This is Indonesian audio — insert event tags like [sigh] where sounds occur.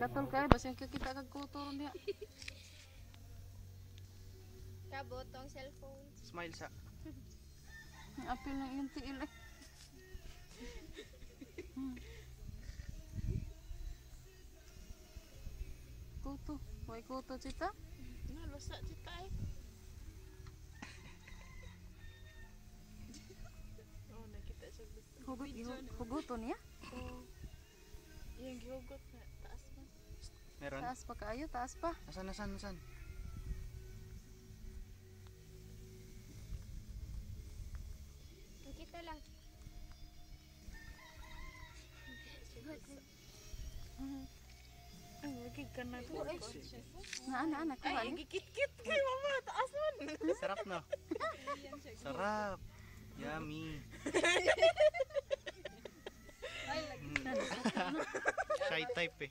Katol kay basing kita kag kutoron diha. Kabot tong cellphone. Smile sa. Ang apil ng iyong tiil eh. Kuto. Way kuto cita. Nalusa kita eh. Oh, nakita siya gusto. Hugot, hu- hugoton niya. Oh. Gihugot na taas pa. Meron? Taas pa kaayo, taas pa. Nasaan, nasaan, nasaan? Nakita lang. Ay, lagi ka na to. Na ana ana kuha Ay, gikit-kit kay mama. Taas man. Sarap no? [laughs] Sarap. Yummy. Taipei.